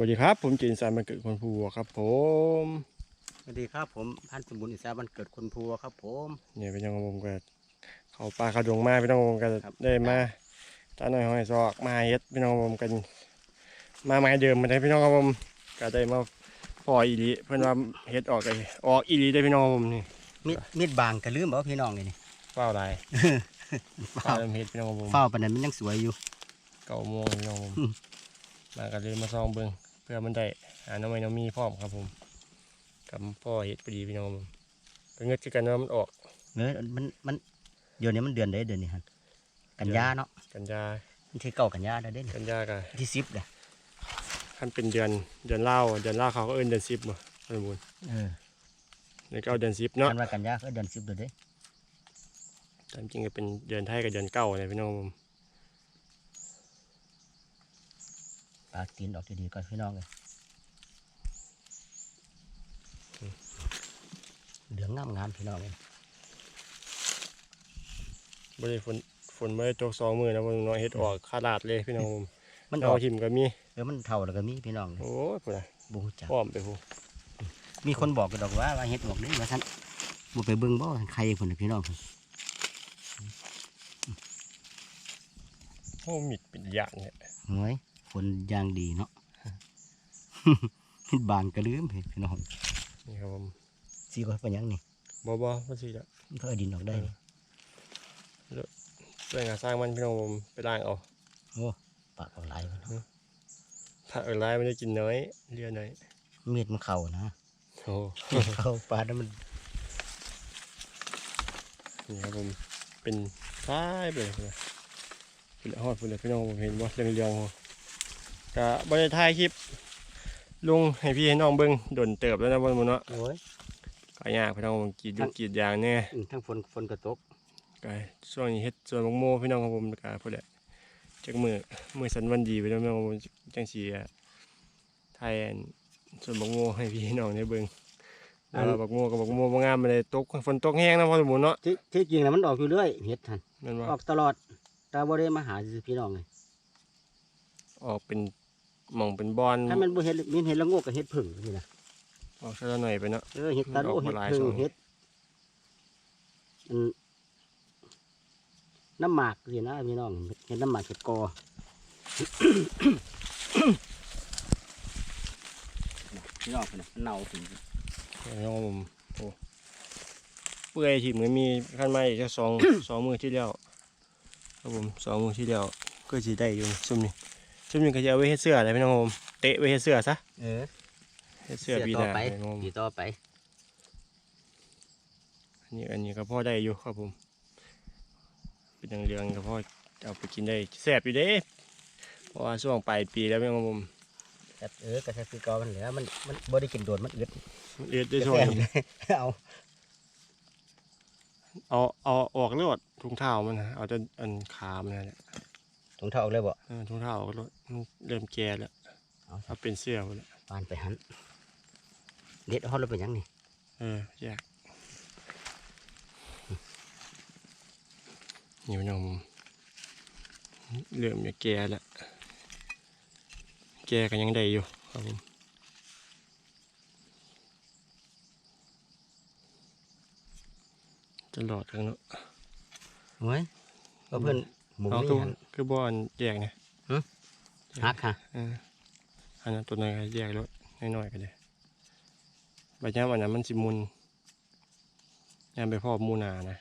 วัสดีครับ ผมจินสารมันเกิดคนภูวัวครับ ผมสวัสดีครับผมพันธุ์สมบูรณ์อิสระบันเกิดคนพัวครับ ผมเนี่ยพี่น้องผมก็เขาปลาเขาดงมาพี่น้องผมก็ครับได้มาตาหน่อยหอยซอกมาเฮ็ดพี่น้องผมกันมาไม้เดิมมาได้พี่น้องครับผมก็ได้มาปล่อยอีหลีเพื่อนว่าเฮ็ดออกเลยออกอีหลีได้พี่น้องผมนี่มีดมีดบางกระลืมบอกพี่น้องเลยนี่เฝ้าลายเฝ้าเฝ้าเริ่มเฮ็ดพี่น้องผมเฝ้าปานนั้นมันยังสวยอยู่เก้าโมงพี่น้องผมอืมมากันเลยมาซองเบิ่งเพื่อมันได้หาน้ำมันน้ำมีพร้อมครับผมกับพ่อเฮ็ดพอดีพี่น้องผมก็เงือกคือกันว่ามันออกเนอะมันมันเดี๋ยวนี้มันเดือนใดเดือนนี้ฮะกันยาเนาะกันยามันที่เก่ากันยาได้วเด่นกันยากันที่สิบเลยขั้นเป็นเดือนเดือนเล่าวเดือนเล่าวเขาก็เอิ้นเดือนสิบมาสมบูรณ์เออนี่ก็เอาเดือนสิบเนาะคันว่ากันยาก็เดือนสิบเดือนเด้ตามจริงก็เป็นเดือนไทยกับเดือนเก้าเลยพี่น้องผมากตีนออกดีๆก่อนพี่น้องเลยเหลืองงามงามๆพี่น้องเลยไม่ได้ฝนฝนไม่ได้ตกสองมือนะพี่น้องเฮ็ดออกขาดาดเลยพี่น้องผมมันอเอาอกหิมก็มีเออมันเท่าแล้วก็มีพี่น้องเลยโอ้ยพุ่นน่ะบูจักพร้อมไปพูมีคนบอกกันดอกว่าว่าเฮ็ดออกเด้ว่าท่านบ่ไปเบิ่งบ่ใครคนน่ะพี่น้องโอ้มิดเป็นยานเนี่ยหวย คนยางดีเนาะบางกระลืมเห็นพี่น้องนี่ครับผมสีก็เป็นหยังนี่บ่บ่บ่สิละมันก็เอาดินออกได้นี่เรื่องงานสร้างมันพี่น้องผมไปล้างเอาปากเอาหลายมันเนาะถ้าเออลายมันได้กินน้อยเลือน้อยมีดมันเข่านะโอ้เข้าปลาแล้วมันนี่ครับผมเป็นซ้ายไปเลยพุ่นน่ะพุ่นละฮอดพุ่นละพี่น้องผมเห็นว่าเรื่องเรื่องๆ ก็บ่ได้ถ่ายคลิปลงให้พี่ให้น้องเบิ่งดนเติบแล้วนะบ่มื้อเนาะโอ้ยก็ยากพี่น้องผมกรีดยุกกรีดยางเนี่ยอืมทั้งฝนฝนกระตกก็ช่วงนี้เฮ็ดส่วนบักโมพี่น้องของผมก็พุ่นแหละจักมือมือสันวันดีพี่น้องของผมจังสีไทยอันส่วนบักโมให้พี่น้องได้เบิ่งแล้วาบักโมกับบักโมบ่งามมาเลยตกฝนตกแห้งนะพ่อสมุนเนาะที่ที่จริงแล้วมันออกอยู่เรื่อยเฮ็ดทันแม่นว่าออกตลอดแตาบ่ได้มาหาซื่อพี่น้องเลยออกเป็น หม่องเป็นบอนถ้ามันบ่เฮ็ดมีเฮ็ดละโงกกับเฮ็ดผึ่งนี่นะออกซะหน่อยไปเนาะ เออเฮ็ดตาโลมันออกเฮ็ดมาหลายผึ่งช่วงเฮ็ดอันน้ำหมากสินะพี่น้องเฮ็ดน้ำหมากเฮ็ดกอพี่น้องเพิ่นน่ะมันเน่าถึงพี่น้องของผมโอ้เปื่อยที่เหมือนมีขั้นไม้อีกแค่สองสองมือที่แล้วครับผมสองมือที่แล้วก็สิได้อยู่ซุ่มนี้ ซุ่มนี้ก็จะเอาไว้เฮ็ดเสื้ออะไรพี่น้องของผมเตะไว้เฮ็ดเสื้อซะเออเฮ็ดเสื้อปีหต่อน้าไปพี่น้องผมปีต่อไป อันนี้อันนี้ก็พอได้อยู่ครับผม เป็นเรื่องๆก็พอเอาไปกินได้แซ่บอยู่เด้เพราะว่าช่วงปลายปีแล้วพี่น้องผมแต่เออก็ใช้คือกอมันเหลือมันมันบ่ได้กินโดดมันอึดมันเอ็ดได้ช่วงนี้ เอาเอาเอาออกเลยอดถุงเท้ามันนะเอาแต่อันขามันนั่นแหละ ถุงเท้าออกเลยบ่เออถุงเท้าออกเลยมันเริ่มแก่แล้วเอาเอาเป็นเสื้อหมดแล้วปานไปหันเด็ดฮอดแล้วเป็นหยังนี่เออแยกนี่พี่น้องผมเริ่มจะแก่แล้วแก่ก็ยังได้อยู่ครับผมตลอดทั้งเนาะโอ้ยก็เพิ่น หมุนเอานี่ตัวหัน คือบ่อนแยกเนี่ยหึฮักค่ะเอออันนั้นตัวนั้นก็แยกรถน้อยๆก็ได้ใบย่ามอันนั้นมันสิมุนยามไปพ่อมูนานะ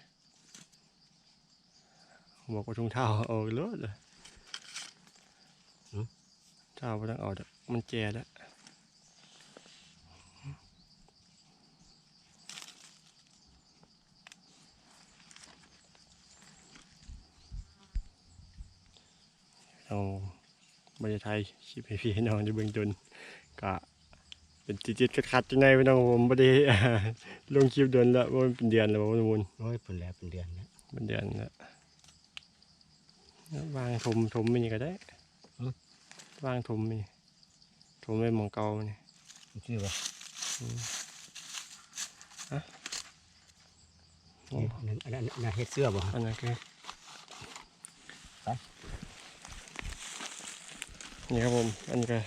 บอกว่าทุ่งเท้าเอาเลอะเลยเท้าไม่ต้องเอาดอกมันแก่แล้ว เอาบริไทยคลิปให้พี่ให้น้องในเบื้องต้นก็เป็นจิตๆขัดๆจังไงพี่น้องผมไม่ได้ลงคลิปเดือนละว่ามันเป็นเดือนแล้วว่ามันมุนโอ้ยเพิ่นแล้วเป็นเดือนแล้วเป็นเดือนละวางถมถมมันนี่ก็ได้วางถมนี่ถมไว้หมองเก่านี่ชื่อว่าโอ้อันนั้นอันนั้นอันนั้นเฮ็ดเสื้อบ่ฮะอันนั้นคือไป นี่ครับผมอันนี้ก็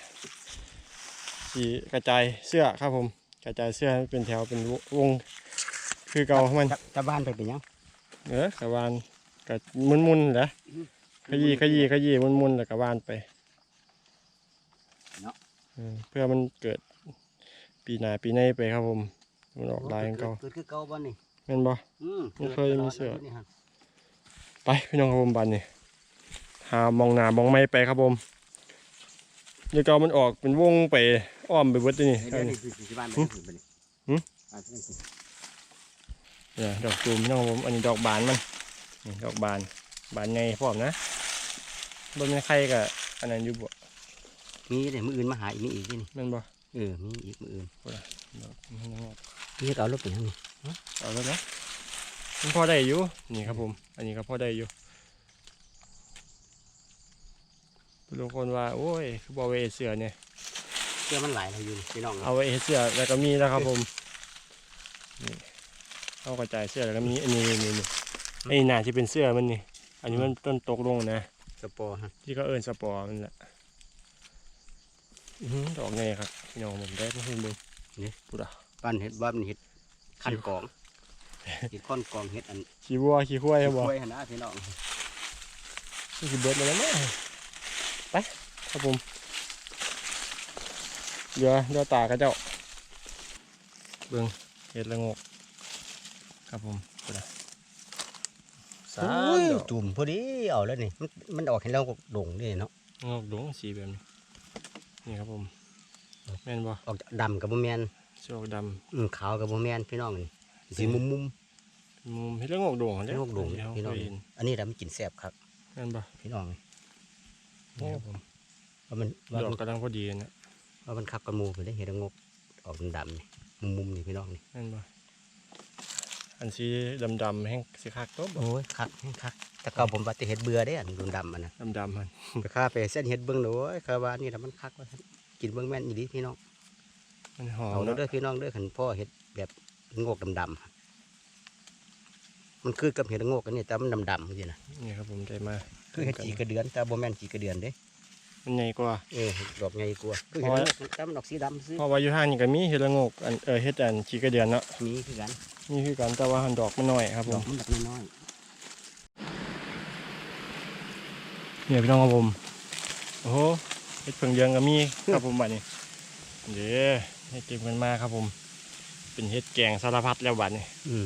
สีกระจายเสื้อครับผม กระจายเสื้อให้เป็นแถวเป็นวง คือเก่าของมันตะตะบ้านไปเป็นหยังเออกระวานกระมุนๆเหรอขยี้ขยี้ขยี้มุนๆแล้วกระวานไปเออเพื่อมันเกิดปีหน้าปีในไปครับผม มันออกลายของเก่าเกิดคือเก่าบ่นี่แม่นบ่อืมมันเคยมีเสื้อกิดตลดลยนี่ฮะไปพี่น้องครับผมบันนี่หามองหน้ามองไม่ไปครับผม เดี๋ยวเก่ามันออกเป็นวงไปอ้อมไปเบิดเลยนี่เดี๋ยวนี่คือสิบ้านไปทางอื่นไปนี่หึบ้านไปทางอื่นเนี่ยดอกตูมพี่น้องครับผมอันนี้ดอกบานมันนี่ดอกบาน บานไงพร้อมนะบนเป็นใครกับอันนั้นอยู่บ่มีเดี๋ยวมืออื่นมาหาอีกมีอีกที่นี่แม่นบ่เออมีอีกมืออื่นดอกมันงอกนี่ก็เอารถไปทางนี้เอาแล้วนะมันพอได้อยู่นี่ครับผม อันนี้ก็พอได้อยู่ บางคนว่า โอ้ยคือบ่เอาไว้เฮ็ดเสือเนี่ย เสื้อมันหลายเราอยู่พี่น้องเอาไว้เฮ็ดเสื้อแล้วก็มีแล้วครับผมนี่เอากระจายเสื้อแล้วก็มีอันนี้นี่นี่นี่ไอ้หน้าที่เป็นเสื้อมันนี่ อันนี้มันต้นตกลงนะ สปอร์ฮะที่ก็เอิ้นสปอร์มันแหละอื้อหือดอกไงครับพี่น้องผมได้ไม่เห็นเบิ่งนี่พูดอะบ้านเห็ดบ้านเห็ดขันกองเห็ดค้อนกองเห็ดอันขี้วัวขี้ควายครับบ่กล้วยหั่นนะพี่น้องนี่คือเบิดแล้วนะ ไปครับผมเดี๋ยวเดี๋ยวตากระเจ้า เบิ่งเห็ดละงกครับผมพูดอะสาโอ้มยดอกจุ่มพอดีเอาแล้วนี่มันมันออกเห็นแล้วก็โด่งนี่เนาะงอกดงสีแบบนี้นี่ครับผมแม่นบ่ออกดำกับบ่แมนโชคดอืมขาวกับบ่แมนพี่น้องนี่สีมุมมุมำมุมเห็ดละงอกดงๆเด้ลูกโด่งที่เราพี่น้องเคยเห็นอันนี้ดำกินแซ่บครับแม่นบ่พี่น้องนี่ ครับผมว่ามันว่าดอมักนกำลังพอดีนะว่ามันคักกระมูไปได้เห็ดระงกออกดำๆนี่มุมมุมๆนี่พี่น้องนี่แม่นบ่อันสีดำๆแห้งสีคักตัวบ่โอ้ยคักคักแต่เก่าผมว่าแต่เห็ดเบื่อได้อันดำๆมันนะดำๆมันไปข้าไปเส้นเห็ดเบิ้งหนูโอ้ยข้าว่านี่แหละมันคักว่าซั่นกินเบิ้งแม่นอีดีพี่น้องมันหอมเอาเด้อเนาะเด้อพี่น้องเด้อขันพ่อเห็ดแบบงอกดำๆมันคือกับเห็ดงอกกันนี่แต่มันดำๆจริงนะนี่ครับผมได้มา คือเห็ดจีกระเดือนแต่บ่แม่นจีกระเดือนเด้มันใหญ่กว่าเออดอกใหญ่กว่าคือเห็ดงอกแต่มันดอกสีดำซื้อเพราะว่าอยู่ห้างนี่ก็มีเห็ดละโงกอันเออเห็ดอันชีกระเดือนเนาะมีคือกันมีคือกันแต่ว่าหันดอกมันน้อยครับผดอมกมันดอกน้อยเนี่ยพี่น้องครับผมโอ้โหเห็ดเพิ่งเดืองก็มีครับผมบัดนี้เดี๋ยวให้เก็บกันมาครับผม เป็นเห็ดแกงสารพัดแล้วบัดนี้ๆอืม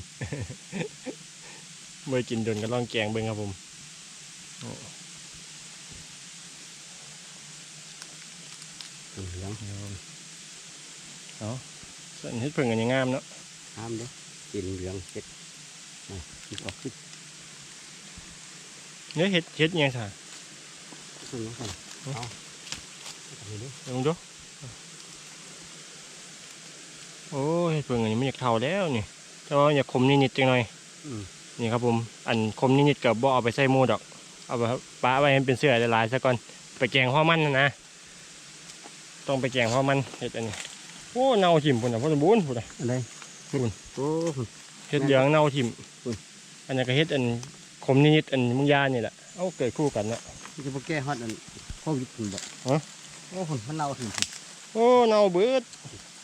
เมื่อกินโดนก็ลองแกงเบิ่งครับผมโอ้ เหลืองนี่ครับผมเอาส่วนเห็ดเพิ่งกันยังงามเนาะห้ามเด้กินเหลืองเห็ดอะคิดออกขึ้นเนื้อเห็ดเห็ดอิหยังค่ะขึ้นแล้วกันอืมเอาเอาไปดูลองดูโอ้เห็ดเพิ่งอันนี้มันอยากเท่าแล้วนี่แต่ว่าอยากคมนิดๆจังหน่อยอืมนี่ครับผม อันคมนิดๆกับบ่เอาไปใส่หมูดอก เอาไปป้าไว้ให้มันเป็นเสื้อหลายๆซะก่อนไปแกงข้าวมันนะนะต้องไปแกงข้าวมันเห็ดอันนี้โอ้เน่าถิ่มพุ่นอะพ่อสมบูรณ์พุ่นอะอะไรคุณโอ้คุณเห็ดเหลืองเน่าถิ่มอุ้ยอันนี้ก็เห็ดอันคมนิดๆอันมุงยานี่แหละเอาเกิดคู่กันเนาะมันจะมาแก้ฮอดอันโควิดคุณบ่ฮะโอ้คุณมันเน่าถึงคุณโอ้เน่าเบิด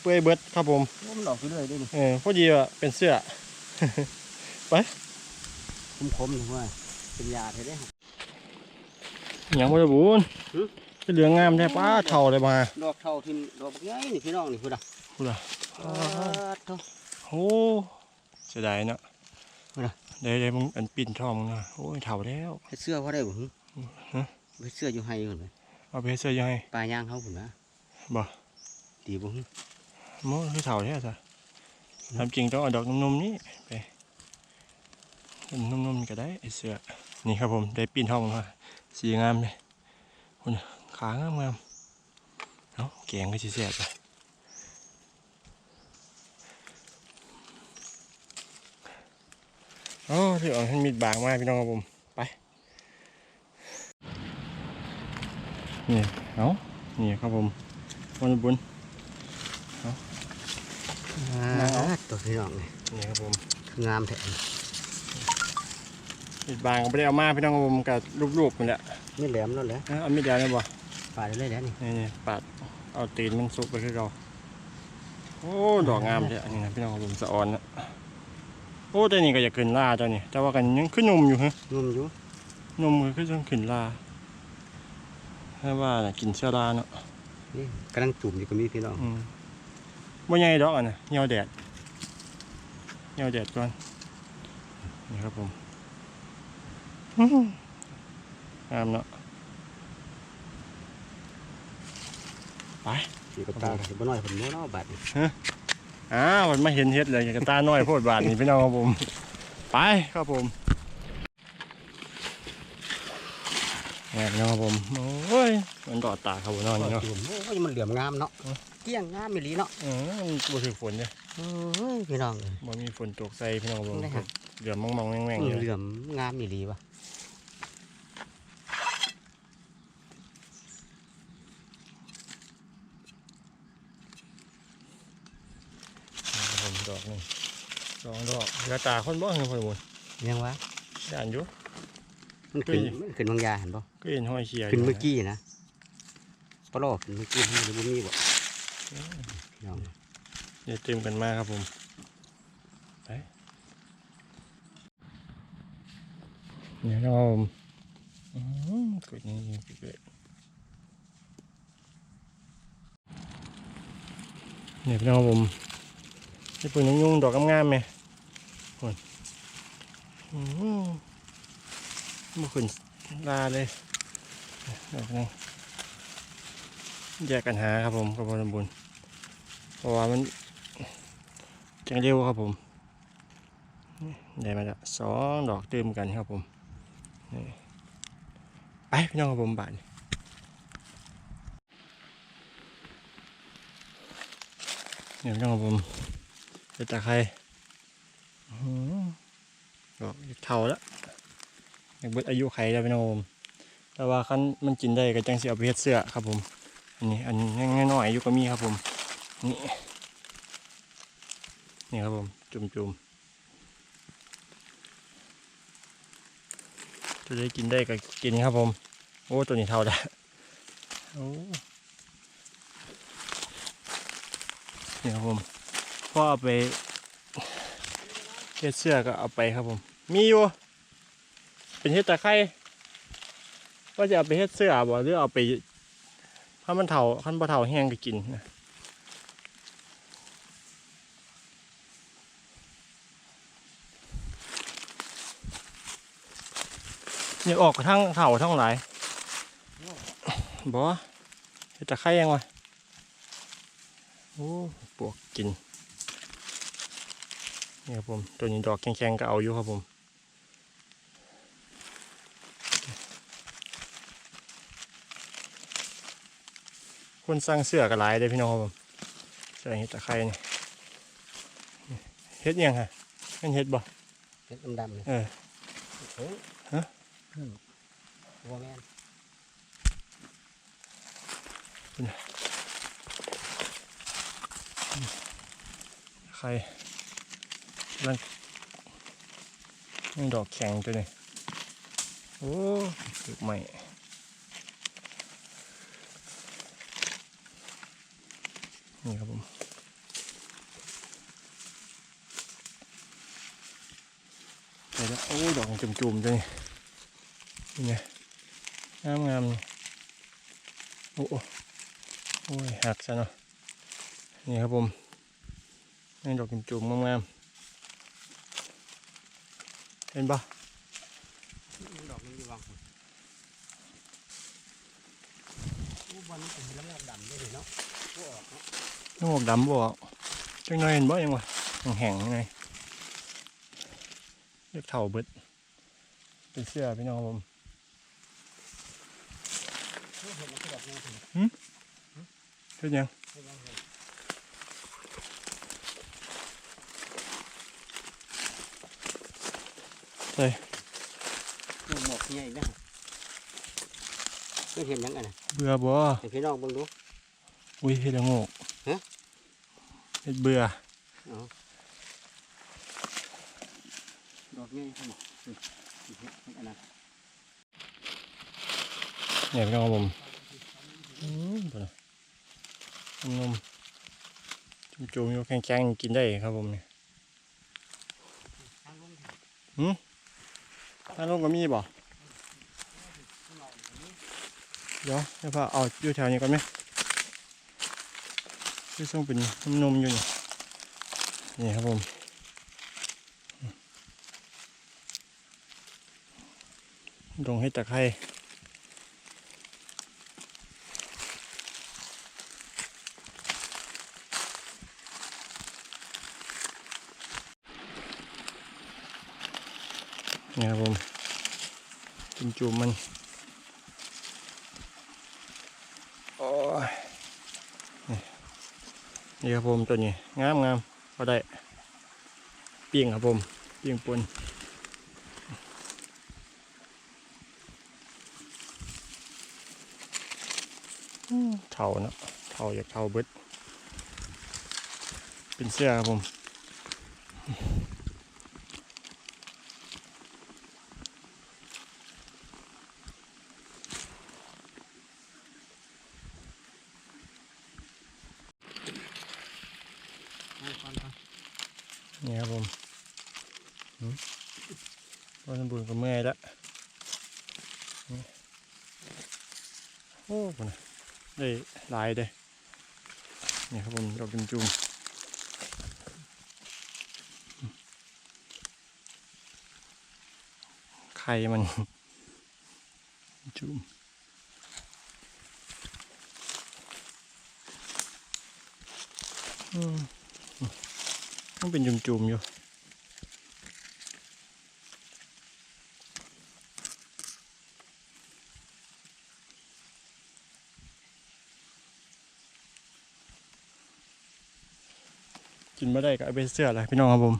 เปื่อยเบิดครับผมโอ้มันออกไปเรื่อยด้วยนี่เออพอดีว่าเป็นเสื้อคมๆนี่ว่า เป็นยาเท่ได้อย่างพ่อสมบูรณ์หึเห็ดเหลืองงามแท้ป้าเท่าเลยมา ดอกเท่าทิมดอกใหญ่นี่พี่น้องนี่พุ่นอะพุ่นอะอ่าเท่าโอ้เสียดายเนาะเอาล่ะเดี๋ยวเดี๋ยวมึงอันปิ่นทองมึงนะโอ้ยเถ่าแล้วเฮ็ดเสื้อพอได้บ่หึฮะเฮ็ดเสื้ออยู่ให้พุ่นเลยเอาไปเฮ็ดเสื้อยังไงปลาย่างเขาพุ่นนะบ่ดีบ่หึโมคือเถ่าแท้จ้ะทำจริงต้องเอาดอกนุ่มๆนี้ไปนุ่มๆนี่ก็ได้ไอเสื้อ นี่ครับผมได้ปิ่นทองมาสีงามเลยคุณขางามงามๆเอ้าแกงก็สิแซ่บจ้ะโอ้ถือเอาให้มีดบางมากพี่น้องครับผม ไป นี่เอานี่ครับผมวันบุญอ่าตัวพี่น้องนี่นี่ครับผมคืองามแท้ มีดบางก็ไม่ได้เอามาพี่น้องครับผมกับรูปๆนี่แหละไม่แหลมแล้วแหละเอามีดยาวได้บ่ปาดเลยแล้วนี่นี่นี่ปาดเอาตีนมันซุกไปคือเราโอ้ดอกงามเลยอันนี้นะพี่น้องครับผมสะออนนะโอ้แต่นี่ก็อยากขึ้นล่าเจ้านี่แต่ว่ากันยังขึ้นนมอยู่ฮะงุ่มอยู่นมก็คือต้องขึ้นล่าถ้าว่าน่ะกินเชื้อราเนาะนี่กำลังจุ่มอยู่ก็มีพี่น้องอืมบ่ใหญ่ดอกอะนะเหี่ยวแดดเหี่ยวแดดก่อนนี่ครับผมอื้อหือ งามเนาะไปอยู่กับตาเห็นบ่น้อยผมโน้เนาะบาดนี่อ้าวมันมาเห็นเฮ็ดเลยอย่างกับตาน้อยโพดบาทนี่พี่น้องครับผม ไปครับผมแอบน้องครับผมโอ้ยมันต่อตาครับผมนอนนี่เนาะจุ่มโอ้ยมันเหลื่อมงามเนาะเกี้ยงงามอีหลีเนาะเออมันบ่ถึงฝนเนี่ยเอ้ยพี่น้องเอ้ยบ่มีฝนตกใส่พี่น้องครับผมได้ครับ เหลือมมองๆแม่งๆอยู่เหลื่อมงามอีหลีวะครับผมดอกหนึงสองดอกเหลือตาคนบ่เห็นพ่อหมดยังวะย่านอยู่มันขึ้นเฮ้ยมันขึ้นบางยาเห็นบ่ก็เห็นห้อยเขียขึ้นยู่เมื่อกี้นะปลอขึ้นเมื่อกี้มันบ่มีบ่พี่น้องเดี๋ยวเต็มกันมากครับผมไป เนี่ยครับผมอืมกดนี่เกิดเนี่ยพี่น้องครับผมนี่ปืนยุ่งดอกงามๆไหมคนอืมาขึ้นลาเลยดอกนี้แยกกันหาครับผมกับพลบุญเพราะว่ามันจังเร็วครับผมได้มาล้วสองดอกเติมกันครับผม ไปพี่น้องครับผมบานี่เนี่ยพี่น้องครับผมเป็นตใครอื้อหือดอกเท่าแล้วอยากเบิดอายุไขแล้วพี่น้องผมแต่ว่าคันมันกินได้ก็จังสิเอาไปเฮ็ดเสื้อครับผม อันนี้อันนี้ง่ายๆหน่อยอยู่ก็มีครับผม นี่ นี่ครับผม จุ่มๆ จะได้กินได้ก็กินครับผม โอ้ตัวนี้เท่าแล้วโอ้นี่ครับผมพ่อเอาไปเฮ็ดเสื้อก็เอาไปครับผม มีอยู่ เป็นเฮ็ดตะไคร้ว่าจะเอาไปเฮ็ดเสื้อบ่หรือเอาไปถ้ามันเถาขั้นบ่เถาแห้งก็กินนะ อยากออกทั้งเถาทั้งหลายบ่เฮ็ดตะไคร้ยังวะโอ้ปวกกินนี่ครับผมตัวนี้ดอกแข็งๆก็เอาอยู่ครับผมคนสร้างเสื้อก็หลายเลยพี่น้องครับผมเสื้อเฮ็ดตะไคร้นี่เฮ็ดยังฮะนั่นเฮ็ดบ่เห็ดดำๆนี่เออ โอ้ฮะอืมบ่แมนใครลังนี่ดอกแข็งตัวนี้โอ้ลูกใหม่นี่ครับผมเดี๋ยวโอ้ดอกจุ่มๆตัวนี้ นี่ไงงามงามๆนี่โอ้โอ้โอ้ยหักซะเนาะนี่ครับผมนี่ดอกจุ่มๆงามๆเห็นปะดอกมันอยู่วางพุ่นโอ้วันนี้เป็นลำดำด้วยเนาะบ่ออกเนาะน้ำหมวกดำบ่จังหน่อยเห็นบ่ยังวะแห้งๆยังไงเรียกเท่าเบิดเป็นเสื้อพี่น้องครับผม เห็นมันก็ดอกนึงถึงเฮ็ดหยังเห็นบ่เห็นใส่นี่หมอกใหญ่นะไม่เห็นหยังไงนะเบื่อบ่ให้พี่น้องเบิ่งดูอุ้ยเฮ็ดละโงกฮะเฮ็ดเบื่อเอาดอกใหญ่ขึ้นนี่นี่เห็นอันนั้นเนี่ยพี่น้องครับผมอืมบ่ นนมๆจุ่มๆอยู่แข็งๆกินได้ครับผมเนี่ยถ้าลงก็มีบ่เดี๋ยวให้พ่อเอาอยู่แถวนี้ก่อนไหมที่ส่งเป็นนมอยู่นี่นี่ครับผมดงให้ตะไคร้ นี่ครับผมจุ่มจุมๆมันโอ้ยนี่ครับผมตัวนี้งามงามพอได้เปิ้งครับผมเปิ้งปนเท่านะเท่าอยากเท่าเบิดเป็นเสื้อครับผม นี่ครับผมหืมวันสมบูรณ์ก็เมื่อยแล้วนี่โอ้โหนะได้ลายเลยนี่ครับผมดอกจุ่มจุมๆไข่มันจุ่มอืมมันเป็นจุ่มๆอยู่ กินไม่ได้ก็เอาไปเสื้อเลยพี่น้องครับผม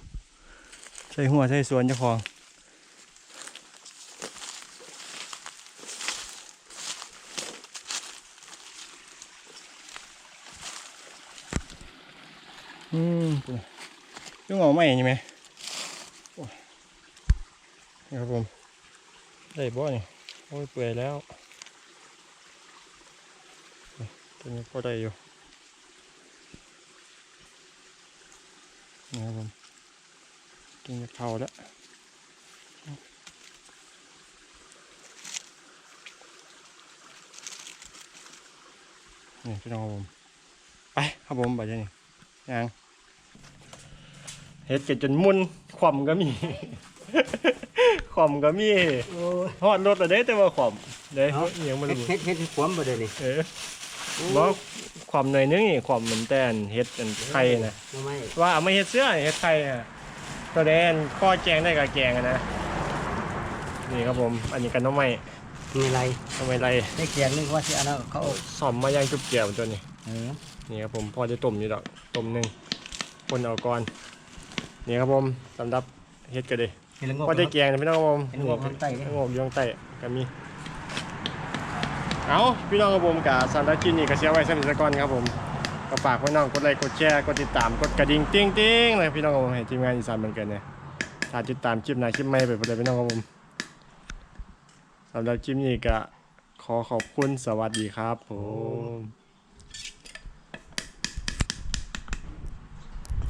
ใส่หัวใส่สวนเจ้าของอืมปุ่นยังเอาไม่ใช่ไหมนี่ครับผม ได้บ่นี่โอ้ยเปื่อยแล้วตัวนี้ก็ได้อยู่ นี่ครับผมกินจะเข้าแล้วนี่พี่น้องครับผมไปครับผมไปเดี๋ยวนี้ยังเฮ็ดกันจนมุนขวมก็มีขวมก็มีโอ้ยฮอดรถแล้วเด้แต่ว่าขวมเด้เนาะอิหยังบ่เฮ็ดรู้เฮ็ดเฮ็ดให้ขวมบ่ได้นี่เออบ่ ขวมหน่อยนึงนี่ขวมเหมือนแต่นเฮ็ดอันไข่นะทำไมว่าเอามาเฮ็ดเสื้อเฮ็ดไข่อะตัวแดนข้อแจงได้กับแกงอะนะนี่ครับผมอันนี้กันน้องใหม่มีอะไรทำไมไรได้เกียงนึงว่าสิอันนั้นเขาเอาซ่อมมาย่างจุบเกี่ยวตัวนี้เออนี่ครับผมพอจะต้มอยู่ดอกต้มหนึ่งคนเอาก่อนนี่ครับผมสำหรับเฮ็ดกันเลยเห็นแล้วงพอได้แกงนะพี่น้องครับผมเห็นงบข้างใต้เนี่ยงบอยู่ข้างใต้ก็มี เอาพี่น้องครับผมกับสำหรับคลินนี่ก็เสียไว้สำหรับก่อนครับผมก็ฝากพี่น้องกดไลค์กดแชร์กดติดตามกดกระดิ่งติ้งติ้งเลยพี่น้องครับผมให้ทีมงานอีสานเหมือนกันเนี่ยถ้าติดตามคลิปหน้าคลิปใหม่ไปเลยพี่น้องครับผมสำหรับคลิปนี้ก็ขอขอบคุณสวัสดีครับผม